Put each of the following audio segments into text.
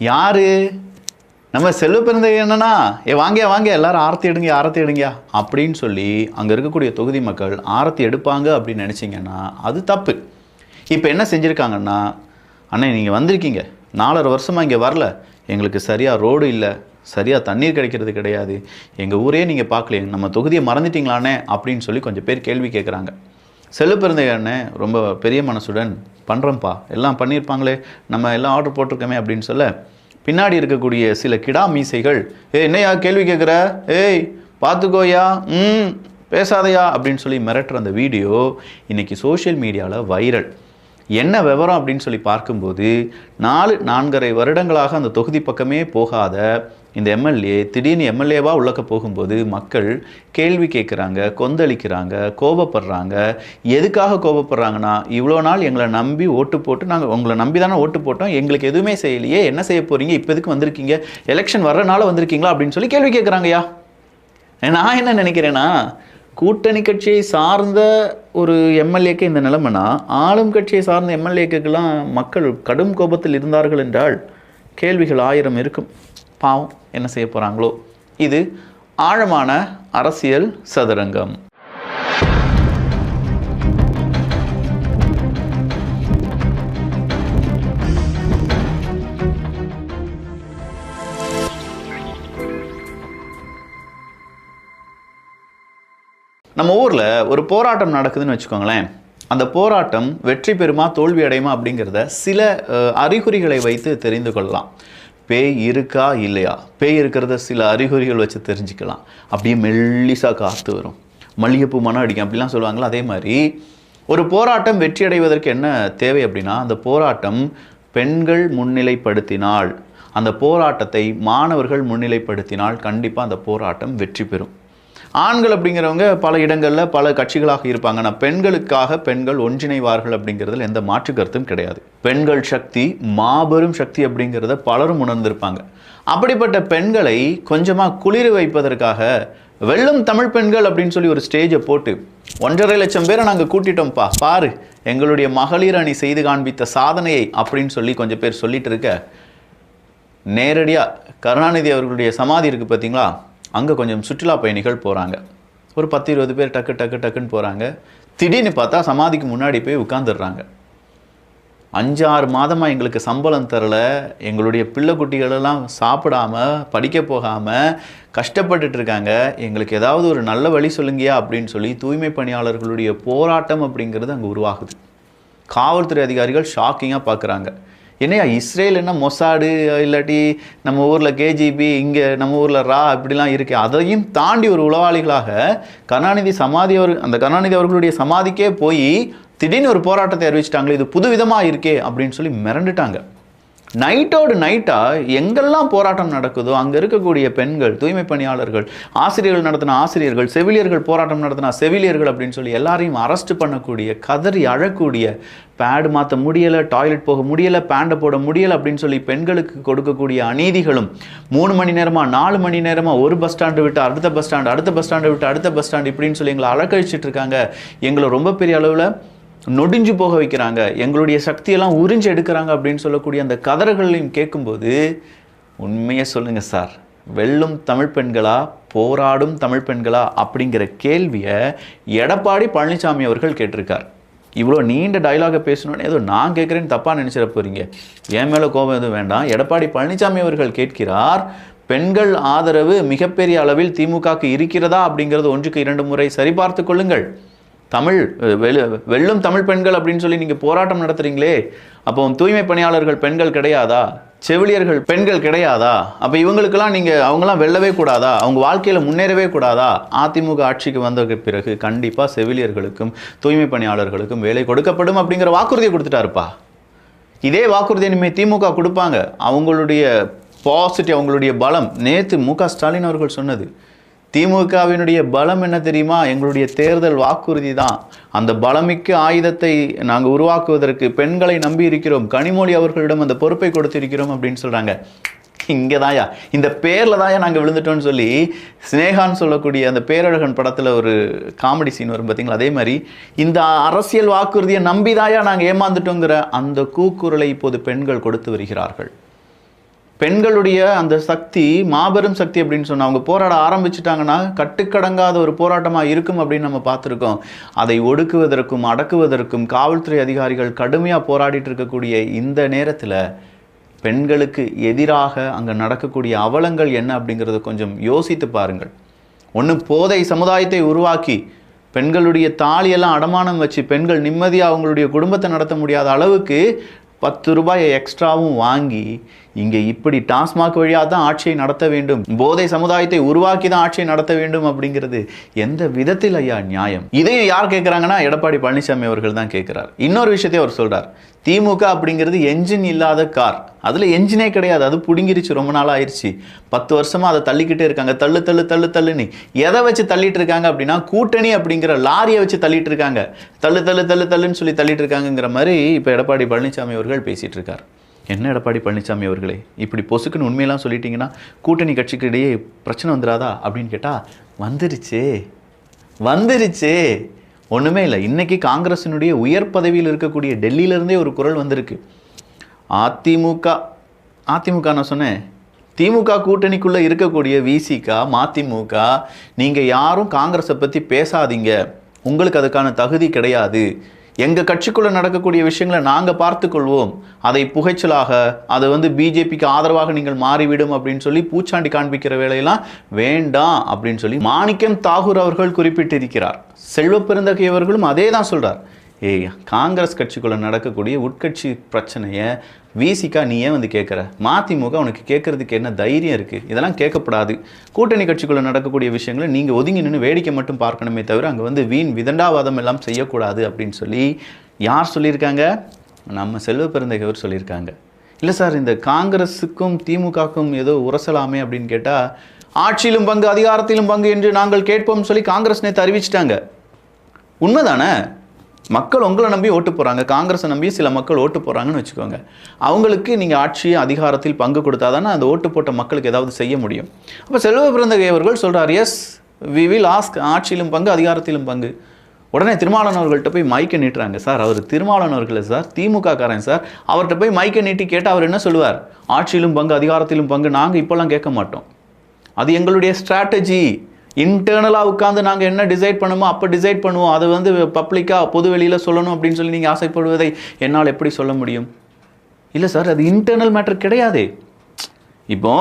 யாரு? நம்ம செல்வ பிறந்த என்னன்னா ஏ வாங்கியா வாங்க எல்லாரும் ஆரத்தி எடுங்க ஆரத்தி எடுங்க அப்படின்னு சொல்லி அங்கே இருக்கக்கூடிய தொகுதி மக்கள் ஆரத்தி எடுப்பாங்க அப்படின்னு நினச்சிங்கன்னா அது தப்பு. இப்போ என்ன செஞ்சுருக்காங்கன்னா அண்ணே நீங்கள் வந்திருக்கீங்க. நாலரை வருஷமாக இங்கே வரல. எங்களுக்கு சரியாக ரோடு இல்லை. சரியாக தண்ணீர் கிடைக்கிறது கிடையாது. எங்கள் ஊரே நீங்கள் பார்க்கலையே நம்ம தொகுதியை மறந்துட்டீங்களானே அப்படின்னு சொல்லி கொஞ்சம் பேர் கேள்வி கேட்குறாங்க செல்லுப்பிறந்தை பிறந்த ரொம்ப பெரிய மனசுடன் பண்ணுறோம்ப்பா எல்லாம் பண்ணியிருப்பாங்களே நம்ம எல்லாம் ஆர்டர் போட்டிருக்கோமே அப்படின்னு சொல்ல பின்னாடி இருக்கக்கூடிய சில கிடா மீசைகள் ஏ என்னையா கேள்வி கேட்குற ஏய் பார்த்துக்கோயா ம் பேசாதையா அப்படின்னு சொல்லி மிரட்டுற அந்த வீடியோ இன்றைக்கி சோஷியல் மீடியாவில் வைரல் என்ன விவரம் அப்படின்னு சொல்லி பார்க்கும்போது நாலு நான்கரை வருடங்களாக அந்த தொகுதி பக்கமே போகாத இந்த எம்எல்ஏ திடீர்னு எம்எல்ஏவாக உள்ளக்க போகும்போது மக்கள் கேள்வி கேட்குறாங்க கொந்தளிக்கிறாங்க கோபப்படுறாங்க. எதுக்காக கோபப்படுறாங்கன்னா இவ்வளோ நாள் எங்களை நம்பி ஓட்டு போட்டு நாங்கள் உங்களை நம்பி தானே ஓட்டு போட்டோம். எங்களுக்கு எதுவுமே செய்யலையே. என்ன செய்ய போகிறீங்க இப்போ எதுக்கு வந்திருக்கீங்க? எலெக்ஷன் வர்றனால வந்திருக்கீங்களா? அப்படின்னு சொல்லி கேள்வி கேட்குறாங்கய்யா நான் என்ன நினைக்கிறேன்னா கூட்டணி கட்சியை சார்ந்த ஒரு எம்எல்ஏக்கு இந்த நிலைமைனா ஆளும் கட்சியை சார்ந்த எம்எல்ஏக்கெல்லாம் மக்கள் கடும் கோபத்தில் இருந்தார்கள் என்றால் கேள்விகள் ஆயிரம் இருக்கும். பாவம் என்ன செய்ய போகிறாங்களோ இது ஆழமான அரசியல் சதுரங்கம். நம்ம ஊரில் ஒரு போராட்டம் நடக்குதுன்னு வச்சுக்கோங்களேன். அந்த போராட்டம் வெற்றி பெறுமா தோல்வி அடையுமா அப்படிங்கிறத சில அறிகுறிகளை வைத்து தெரிந்து கொள்ளலாம். பேய் இருக்கா இல்லையா? பேய் இருக்கிறத சில அறிகுறிகள் வச்சு தெரிஞ்சுக்கலாம். அப்படியே மெல்லிசாக காத்து வரும். மல்லிகைப்பூ மனம் அடிக்கும். அப்படிலாம் சொல்லுவாங்களா அதே மாதிரி ஒரு போராட்டம் வெற்றி அடைவதற்கு என்ன தேவை அப்படின்னா அந்த போராட்டம் பெண்கள் முன்னிலைப்படுத்தினால் அந்த போராட்டத்தை மாணவர்கள் முன்னிலைப்படுத்தினால் கண்டிப்பாக அந்த போராட்டம் வெற்றி பெறும். ஆண்கள் அப்படிங்கிறவங்க பல இடங்களில் பல கட்சிகளாக இருப்பாங்க ஆனால் பெண்களுக்காக பெண்கள் ஒன்றிணைவார்கள் அப்படிங்கிறதுல எந்த மாற்று கருத்தும் கிடையாது. பெண்கள் சக்தி மாபெரும் சக்தி அப்படிங்கிறத பலரும் உணர்ந்திருப்பாங்க. அப்படிப்பட்ட பெண்களை கொஞ்சமாக குளிர் வைப்பதற்காக வெல்லும் தமிழ் பெண்கள் அப்படின்னு சொல்லி ஒரு ஸ்டேஜை போட்டு ஒன்றரை லட்சம் பேரை நாங்கள் கூட்டிட்டோம்ப்பா பாரு எங்களுடைய மகளிர் அணி செய்து காண்பித்த சாதனையை அப்படின்னு சொல்லி கொஞ்சம் பேர் சொல்லிட்டு இருக்க நேரடியாக கருணாநிதி அவர்களுடைய சமாதி இருக்குது பார்த்தீங்களா அங்கே கொஞ்சம் சுற்றுலா பயணிகள் போகிறாங்க ஒரு பத்து இருபது பேர் டக்கு டக்கு டக்குன்னு போகிறாங்க திடீர்னு பார்த்தா சமாதிக்கு முன்னாடி போய் உட்காந்துடுறாங்க அஞ்சாறு மாதமாக எங்களுக்கு சம்பளம் தரல. எங்களுடைய பிள்ளை குட்டிகளெல்லாம் சாப்பிடாம படிக்க போகாமல் கஷ்டப்பட்டுட்டு இருக்காங்க. எங்களுக்கு ஏதாவது ஒரு நல்ல வழி சொல்லுங்கயா அப்படின்னு சொல்லி தூய்மை பணியாளர்களுடைய போராட்டம் அப்படிங்கிறது அங்கே உருவாகுது. காவல்துறை அதிகாரிகள் ஷாக்கிங்காக பார்க்குறாங்க என்னையா இஸ்ரேல் என்ன மொசாடு இல்லாட்டி நம்ம ஊரில் கேஜிபி இங்கே நம்ம ஊரில் ரா இப்படிலாம் இருக்குது அதையும் தாண்டி ஒரு உளவாளிகளாக கருணாநிதி சமாதி அவர் அந்த கருணாநிதி அவர்களுடைய சமாதிக்கே போய் திடீர்னு ஒரு போராட்டத்தை அறிவிச்சிட்டாங்களே இது புதுவிதமாக இருக்கே அப்படின்னு சொல்லி மிரண்டுட்டாங்க. நைட்டோடு நைட்டாக எங்கெல்லாம் போராட்டம் நடக்குதோ அங்கே இருக்கக்கூடிய பெண்கள் தூய்மை பணியாளர்கள் ஆசிரியர்கள் நடத்தின ஆசிரியர்கள் செவிலியர்கள் போராட்டம் நடத்தினா செவிலியர்கள் அப்படின்னு சொல்லி எல்லாரையும் அரெஸ்ட் பண்ணக்கூடிய கதறி அழக்கூடிய பேடு மாற்ற முடியலை டாய்லெட் போக முடியலை பேண்டை போட முடியலை அப்படின்னு சொல்லி பெண்களுக்கு கொடுக்கக்கூடிய அநீதிகளும் மூணு மணி நேரமாக நாலு மணி நேரமாக ஒரு பஸ் ஸ்டாண்டு விட்டு அடுத்த பஸ் ஸ்டாண்டு அடுத்த பஸ் ஸ்டாண்டை விட்டு அடுத்த பஸ் ஸ்டாண்டு இப்படின்னு சொல்லி எங்களை அலக்கழிச்சிட்டு இருக்காங்க. எங்களை ரொம்ப பெரிய அளவில் நொடிஞ்சு போக வைக்கிறாங்க. எங்களுடைய சக்தியெல்லாம் உறிஞ்சு எடுக்கிறாங்க அப்படின்னு சொல்லக்கூடிய அந்த கதறுகளையும் கேட்கும்போது உண்மையை சொல்லுங்கள் சார். வெல்லும் தமிழ் பெண்களா போராடும் தமிழ் பெண்களா அப்படிங்கிற கேள்வியை எடப்பாடி பழனிசாமி அவர்கள் கேட்டிருக்கார். இவ்வளோ நீண்ட டயலாகை பேசணும்னு ஏதோ நான் கேட்குறேன்னு தப்பாக நினச்சிட போகிறீங்க என் மேலே கோபம் எதுவும் வேண்டாம். எடப்பாடி பழனிசாமி அவர்கள் கேட்கிறார் பெண்கள் ஆதரவு மிகப்பெரிய அளவில் திமுகக்கு இருக்கிறதா? அப்படிங்கிறது ஒன்றுக்கு இரண்டு முறை சரிபார்த்து கொள்ளுங்கள். தமிழ் வெளு- வெல்லும் தமிழ் பெண்கள் அப்படின்னு சொல்லி நீங்கள் போராட்டம் நடத்துறீங்களே அப்போ தூய்மை பணியாளர்கள் பெண்கள் கிடையாதா? செவிலியர்கள் பெண்கள் கிடையாதா? அப்போ இவங்களுக்கெல்லாம் நீங்கள் அவங்களாம் வெல்லவே கூடாதா? அவங்க வாழ்க்கையில் முன்னேறவே கூடாதா? அதிமுக ஆட்சிக்கு வந்த பிறகு கண்டிப்பாக செவிலியர்களுக்கும் தூய்மை பணியாளர்களுக்கும் வேலை கொடுக்கப்படும் அப்படிங்கிற வாக்குறுதியை கொடுத்துட்டாருப்பா. இதே வாக்குறுதியை இனிமேல் திமுக கொடுப்பாங்க. அவங்களுடைய பாசிட்டிவ் அவங்களுடைய பலம். நேற்று மு க ஸ்டாலின் அவர்கள் சொன்னது. திமுகவினுடைய பலம் என்ன தெரியுமா? எங்களுடைய தேர்தல் வாக்குறுதி தான். அந்த பலமிக்க ஆயுதத்தை நாங்கள் உருவாக்குவதற்கு பெண்களை நம்பி இருக்கிறோம். கனிமொழி அவர்களிடம் அந்த பொறுப்பை கொடுத்திருக்கிறோம் அப்படின்னு சொல்கிறாங்க இங்கே தாயா இந்த பேரில் தாயா நாங்கள் விழுந்துட்டோம்னு சொல்லி ஸ்னேகான்னு சொல்லக்கூடிய அந்த பேரழகன் படத்தில் ஒரு காமெடி சீன் வரும் பார்த்தீங்களா அதே மாதிரி இந்த அரசியல் வாக்குறுதியை நம்பிதாயா நாங்கள் ஏமாந்துட்டோங்கிற அந்த கூக்குரலை இப்போது பெண்கள் கொடுத்து வருகிறார்கள். பெண்களுடைய அந்த சக்தி மாபெரும் சக்தி அப்படின்னு சொன்னால் அவங்க போராட ஆரம்பிச்சிட்டாங்கன்னா கட்டுக்கடங்காத ஒரு போராட்டமாக இருக்கும் அப்படின்னு நம்ம பார்த்துருக்கோம். அதை ஒடுக்குவதற்கும் அடக்குவதற்கும் காவல்துறை அதிகாரிகள் கடுமையாக போராடிட்டு இருக்கக்கூடிய இந்த நேரத்தில் பெண்களுக்கு எதிராக அங்கே நடக்கக்கூடிய அவலங்கள் என்ன அப்படிங்கிறத கொஞ்சம் யோசித்து பாருங்கள். ஒன்று போதை சமுதாயத்தை உருவாக்கி பெண்களுடைய தாலியெல்லாம் அடமானம் வச்சு பெண்கள் நிம்மதியாக அவங்களுடைய குடும்பத்தை நடத்த முடியாத அளவுக்கு பத்து ரூபாயை எக்ஸ்ட்ராவும் வாங்கி இங்கே இப்படி டாஸ்மாக் வழியாக தான் ஆட்சியை நடத்த வேண்டும். போதை சமுதாயத்தை உருவாக்கி தான் ஆட்சியை நடத்த வேண்டும் அப்படிங்கிறது எந்த விதத்தில் ஐயா நியாயம்? இதையும் யார் கேட்குறாங்கன்னா எடப்பாடி பழனிசாமி அவர்கள் தான் கேட்குறார். இன்னொரு விஷயத்தை அவர் சொல்கிறார் திமுக அப்படிங்கிறது என்ஜின் இல்லாத கார். அதில் என்ஜினே கிடையாது. அது பிடுங்கிருச்சு ரொம்ப நாள் ஆயிடுச்சு பத்து வருஷமாக அதை தள்ளிக்கிட்டே இருக்காங்க. தள்ளு தள்ளு தள்ளு தள்ளுன்னு. எதை வச்சு தள்ளிட்டு இருக்காங்க அப்படின்னா கூட்டணி அப்படிங்கிற லாரியை வச்சு தள்ளிட்டு இருக்காங்க. தள்ளு தள்ளு தள்ளு தள்ளுன்னு சொல்லி தள்ளிட்டு இருக்காங்கங்கிற மாதிரி இப்போ எடப்பாடி பழனிசாமி அவர்கள் பேசிகிட்டு இருக்கார். என்ன எடப்பாடி பழனிசாமி அவர்களே? இப்படி பொசுக்குன்னு உண்மையெல்லாம் சொல்லிட்டீங்கன்னா கூட்டணி கட்சிக்கு இடையே பிரச்சனை வந்துடாதா அப்படின்னு கேட்டால் வந்துருச்சே வந்துருச்சே. ஒன்றுமே இல்லை. இன்றைக்கி காங்கிரஸினுடைய உயர் பதவியில் இருக்கக்கூடிய டெல்லியிலேருந்தே ஒரு குரல் வந்திருக்கு. அதிமுக அதிமுக நான் சொன்னேன். திமுக கூட்டணிக்குள்ளே இருக்கக்கூடிய விசிகா மதிமுக நீங்கள் யாரும் காங்கிரஸை பற்றி பேசாதீங்க. உங்களுக்கு அதுக்கான தகுதி கிடையாது. எங்கள் கட்சிக்குள்ளே நடக்கக்கூடிய விஷயங்களை நாங்கள் பார்த்துக்கொள்வோம். அதை புகைச்சலாக அதை வந்து பிஜேபிக்கு ஆதரவாக நீங்கள் மாறிவிடும் அப்படின்னு சொல்லி பூச்சாண்டி காண்பிக்கிற வேலையெல்லாம் வேண்டாம் அப்படின்னு சொல்லி மாணிக்கம் தாகூர் அவர்கள் குறிப்பிட்டிருக்கிறார். செல்வ பெருந்தகை அவர்களும் அதே தான் சொல்கிறார் காங்கிரஸ் கட்சிக்குள்ளே நடக்கக்கூடிய உட்கட்சி பிரச்சனையை விசிகா நீ ஏன் வந்து கேட்குற மதிமுக உனக்கு கேட்கறதுக்கு என்ன தைரியம் இருக்குது இதெல்லாம் கேட்கப்படாது. கூட்டணி கட்சிக்குள்ளே நடக்கக்கூடிய விஷயங்களை நீங்கள் ஒதுங்கி நின்று வேடிக்கை மட்டும் பார்க்கணுமே தவிர அங்கே வந்து வீண் விதண்டாவாதம் எல்லாம் செய்யக்கூடாது அப்படின்னு சொல்லி யார் சொல்லியிருக்காங்க? நம்ம செல்வ பெருந்தகைவர் சொல்லியிருக்காங்க. இல்லை சார் இந்த காங்கிரஸுக்கும் திமுகவுக்கும் ஏதோ உரசலாமே அப்படின்னு கேட்டால் ஆட்சியிலும் பங்கு அதிகாரத்திலும் பங்கு என்று நாங்கள் கேட்போம் சொல்லி காங்கிரஸ் நேற்று அறிவிச்சிட்டாங்க. உண்மைதானே? மக்கள் உங்களை நம்பி ஓட்டு போகிறாங்க காங்கிரஸை நம்பி சில மக்கள் ஓட்டு போகிறாங்கன்னு வச்சுக்கோங்க. அவங்களுக்கு நீங்கள் ஆட்சி அதிகாரத்தில் பங்கு கொடுத்தா தானே அந்த ஓட்டு போட்ட மக்களுக்கு ஏதாவது செய்ய முடியும். அப்போ செல்வ பிறந்தகை அவர்கள் சொல்கிறார் எஸ் வி வில் ஆஸ்க் ஆட்சியிலும் பங்கு அதிகாரத்திலும் பங்கு. உடனே திருமாவளவன் அவர்கள்ட்ட போய் மைக்கை நீட்டுறாங்க. சார் அவர் திருமாவளவன் அவர்கள் சார் திமுக காரன் சார் அவர்கிட்ட போய் மைக்கை நீட்டி கேட்டால் அவர் என்ன சொல்லுவார்? ஆட்சியிலும் பங்கு அதிகாரத்திலும் பங்கு நாங்கள் இப்போல்லாம் கேட்க மாட்டோம். அது எங்களுடைய ஸ்ட்ராட்டஜி இன்டர்னலாக உட்காந்து நாங்கள் என்ன டிசைட் பண்ணுமோ அப்போ டிசைட் பண்ணுவோம். அது வந்து பப்ளிக்காக பொது வெளியில் சொல்லணும் அப்படின்னு சொல்லி நீங்கள் ஆசைப்படுவதை என்னால் எப்படி சொல்ல முடியும்? இல்லை சார் அது இன்டர்னல் மேட்டர் கிடையாது. இப்போ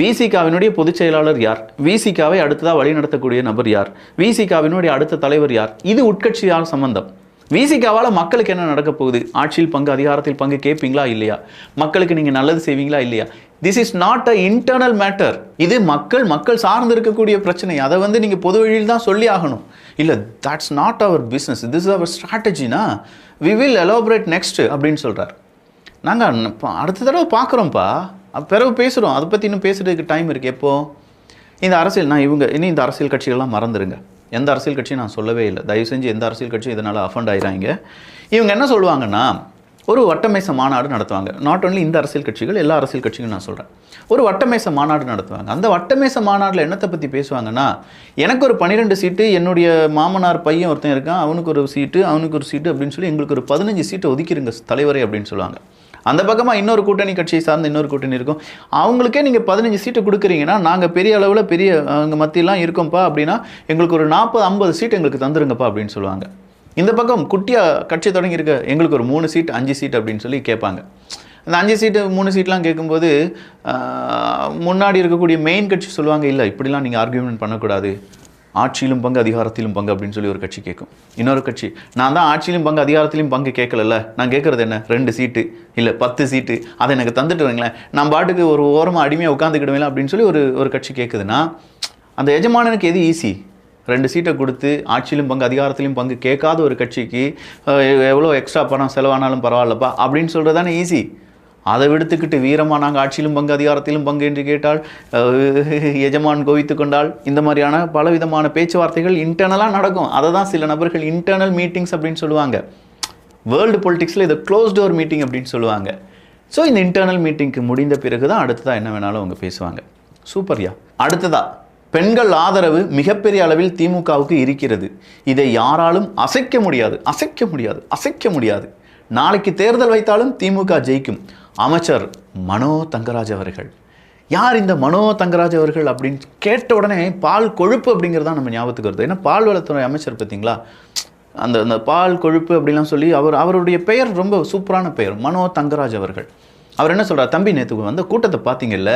விசிகாவினுடைய பொதுச் செயலாளர் யார்? விசிகாவை அடுத்ததாக வழிநடத்தக்கூடிய நபர் யார்? விசிகாவினுடைய அடுத்த தலைவர் யார்? இது உட்கட்சியால் சம்பந்தம். விசிகாவால் மக்களுக்கு என்ன நடக்க போகுது? ஆட்சியில் பங்கு அதிகாரத்தில் பங்கு கேட்பீங்களா இல்லையா? மக்களுக்கு நீங்கள் நல்லது செய்வீங்களா இல்லையா? This is not a internal matter இது மக்கள் மக்கள் சார்ந்து இருக்கக்கூடிய பிரச்சனை. அதை வந்து நீங்கள் பொது வழியில் தான் சொல்லி ஆகணும். இல்லை that's not our business this is அவர் ஸ்ட்ராட்டஜினா வி வில் எலோபரேட் நெக்ஸ்ட் அப்படின்னு சொல்கிறார் நாங்கள் அடுத்த தடவை பார்க்குறோம்ப்பா. பிறகு பேசுகிறோம் அதை பற்றி இன்னும் பேசுகிறதுக்கு டைம் இருக்குது எப்போது இந்த அரசியல் நான் இவங்க இன்னும் இந்த அரசியல் கட்சிகள்லாம் மறந்துடுங்க எந்த அரசியல் கட்சியும் நான் சொல்லவே இல்லை. தயவு செஞ்சு எந்த அரசியல் கட்சியும் இதனால் அஃபண்ட் ஆகிறாங்க இவங்க என்ன சொல்லுவாங்கன்னா ஒரு வட்டமேச மாநாடு நடத்துவாங்க. நாட் ஓன்லி இந்த அரசியல் கட்சிகள் எல்லா அரசியல் கட்சிகளும் நான் சொல்கிறேன் ஒரு வட்டமேச மாநாடு நடத்துவாங்க. அந்த வட்டமேச மாநாட்டில் என்னத்தை பற்றி பேசுவாங்கன்னா எனக்கு ஒரு பன்னிரெண்டு சீட்டு என்னுடைய மாமனார் பையன் ஒருத்தன் இருக்கான் அவனுக்கு ஒரு சீட்டு அவனுக்கு ஒரு சீட்டு அப்படின்னு சொல்லி எங்களுக்கு ஒரு பதினஞ்சு சீட்டை ஒதுக்கிருங்க தலைவரே அப்படின்னு சொல்லுவாங்க. அந்த பக்கமாக இன்னொரு கூட்டணி கட்சியை சார்ந்த இன்னொரு கூட்டணி இருக்கும். அவங்களுக்கே நீங்கள் பதினஞ்சு சீட்டு கொடுக்குறீங்கன்னா நாங்கள் பெரிய அளவில் பெரிய அங்கே மத்தியெல்லாம் இருக்கோம்ப்பா அப்படின்னா எங்களுக்கு ஒரு நாற்பது ஐம்பது சீட் எங்களுக்கு தந்துருங்கப்பா அப்படின்னு சொல்லுவாங்க. இந்த பக்கம் குட்டியாக கட்சி தொடங்கியிருக்க எங்களுக்கு ஒரு மூணு சீட் அஞ்சு சீட் அப்படின்னு சொல்லி கேட்பாங்க. அந்த அஞ்சு சீட்டு மூணு சீட்லாம் கேட்கும்போது முன்னாடி இருக்கக்கூடிய மெயின் கட்சி சொல்லுவாங்க இல்லை இப்படிலாம் நீங்கள் ஆர்கியூமெண்ட் பண்ணக்கூடாது. ஆட்சியிலும் பங்கு அதிகாரத்திலும் பங்கு அப்படின்னு சொல்லி ஒரு கட்சி கேட்கும் இன்னொரு கட்சி நான் தான் ஆட்சியிலும் பங்கு அதிகாரத்திலும் பங்கு கேட்கலல்ல? நான் கேட்குறது என்ன? ரெண்டு சீட்டு இல்லை பத்து சீட்டு அதை எனக்கு தந்துட்டு வரீங்களேன் நான் பாட்டுக்கு ஒரு ஓரமாக அடிமையாக உட்காந்துக்கிடுவேன் அப்படின்னு சொல்லி ஒரு ஒரு கட்சி கேட்குதுன்னா அந்த எஜமானனுக்கு எது ஈஸி ரெண்டு சீட்டை கொடுத்து ஆட்சியிலும் பங்கு அதிகாரத்திலும் பங்கு கேட்காத ஒரு கட்சிக்கு எவ்வளோ எக்ஸ்ட்ரா பணம் செலவானாலும் பரவாயில்லப்பா அப்படின்னு சொல்கிறது தானே ஈஸி அதை விடுத்துக்கிட்டு வீரமாக நாங்கள் ஆட்சியிலும் பங்கு அதிகாரத்திலும் பங்கு என்று கேட்டால் எஜமான் கோவித்து கொண்டால் இந்த மாதிரியான பலவிதமான பேச்சுவார்த்தைகள் இன்டர்னலாக நடக்கும். அதை தான் சில நபர்கள் இன்டர்னல் மீட்டிங்ஸ் அப்படின்னு சொல்லுவாங்க. வேர்ல்டு பொலிட்டிக்ஸில் இதை க்ளோஸ் டோர் மீட்டிங் அப்படின்னு சொல்லுவாங்க. ஸோ இந்த இன்டர்னல் மீட்டிங்க்கு முடிந்த பிறகு தான் அடுத்ததாக என்ன வேணாலும் அவங்க பேசுவாங்க. சூப்பர்யா அடுத்ததா பெண்கள் ஆதரவு மிகப்பெரிய அளவில் திமுகவுக்கு இருக்கிறது. இதை யாராலும் அசைக்க முடியாது. அசைக்க முடியாது. அசைக்க முடியாது. நாளைக்கு தேர்தல் வைத்தாலும் திமுக ஜெயிக்கும். அமைச்சர் மனோ தங்கராஜ் அவர்கள். யார் இந்த மனோ தங்கராஜ் அவர்கள் அப்படின்னு கேட்ட உடனே பால் கொழுப்பு அப்படிங்கிறது நம்ம ஞாபகத்துக்கு வருது. ஏன்னா பால் வளத்துறை அமைச்சர் பார்த்தீங்களா? அந்த அந்த பால் கொழுப்பு அப்படிலாம் சொல்லி அவர் அவருடைய பெயர் ரொம்ப சூப்பரான பெயர் மனோ தங்கராஜ் அவர்கள். அவர் என்ன சொல்கிறார் தம்பி நேற்று அந்த கூட்டத்தை பார்த்தீங்கல்ல?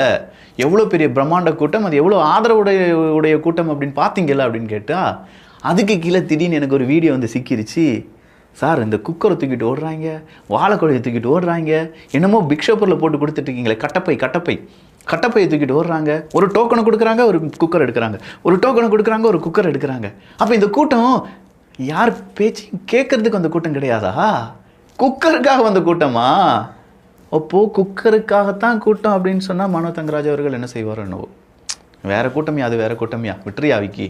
எவ்வளோ பெரிய பிரம்மாண்ட கூட்டம் அது எவ்வளோ ஆதரவுடைய உடைய கூட்டம் அப்படின்னு பார்த்தீங்கல்ல? அப்படின்னு கேட்டால் அதுக்கு கீழே திடீர்னு எனக்கு ஒரு வீடியோ வந்து சிக்கிருச்சு. சார் இந்த குக்கரை தூக்கிட்டு ஓடுறாங்க வாழைக்குழையை தூக்கிட்டு ஓடுறாங்க. என்னமோ பிக்ஷப்பரில் போட்டு கொடுத்துட்ருக்கீங்களே கட்டப்பை கட்டப்பை. கட்டப்பையை தூக்கிட்டு ஓடுறாங்க. ஒரு டோக்கனை கொடுக்குறாங்க ஒரு குக்கர் எடுக்கிறாங்க. ஒரு டோக்கனை கொடுக்குறாங்க ஒரு குக்கர் எடுக்கிறாங்க. அப்போ இந்த கூட்டம் யார் பேச்சையும் கேட்கறதுக்கு அந்த கூட்டம் கிடையாதா? குக்கருக்காக வந்த கூட்டமா? அப்போது குக்கருக்காகத்தான் கூட்டம் அப்படின்னு சொன்னால் மனோ தங்கராஜ் அவர்கள் என்ன செய்வார் என்னவோ. வேறு கூட்டமியா அது வேற கூட்டமியா. விட்டுறியா விக்கி?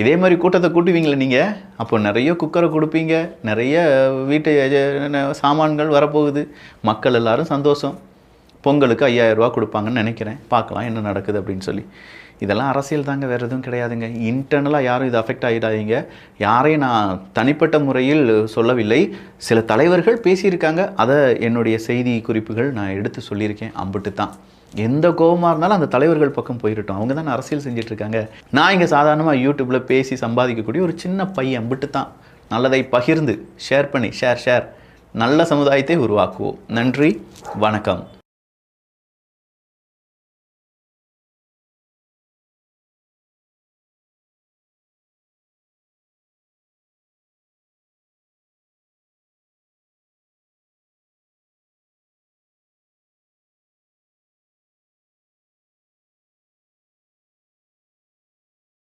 இதே மாதிரி கூட்டத்தை கூட்டுவீங்களே நீங்கள் அப்போ நிறைய குக்கரை கொடுப்பீங்க நிறைய வீட்டு சாமான்கள் வரப்போகுது. மக்கள் எல்லாரும் சந்தோஷம். பொங்கலுக்கு ஐயாயிரம் ரூபா கொடுப்பாங்கன்னு நினைக்கிறேன். பார்க்கலாம் என்ன நடக்குது அப்படின்னு சொல்லி. இதெல்லாம் அரசியல் தாங்க வேறு எதுவும் கிடையாதுங்க. இன்டர்னலாக யாரும் இது அஃபெக்ட் ஆகிடாதீங்க யாரையும் நான் தனிப்பட்ட முறையில் சொல்லவில்லை. சில தலைவர்கள் பேசியிருக்காங்க. அதை என்னுடைய செய்தி குறிப்புகள் நான் எடுத்து சொல்லியிருக்கேன். அம்பிட்டு தான். எந்த கோபமாக இருந்தாலும் அந்த தலைவர்கள் பக்கம் போயிடட்டும் அவங்க தான் அரசியல் செஞ்சிட்ருக்காங்க. நான் இங்கே சாதாரணமாக யூடியூப்பில் பேசி சம்பாதிக்கக்கூடிய ஒரு சின்ன பையன் விட்டு தான் நல்லதை பகிர்ந்து ஷேர் பண்ணி ஷேர் ஷேர் நல்ல சமுதாயத்தை உருவாக்குவோம். நன்றி வணக்கம்.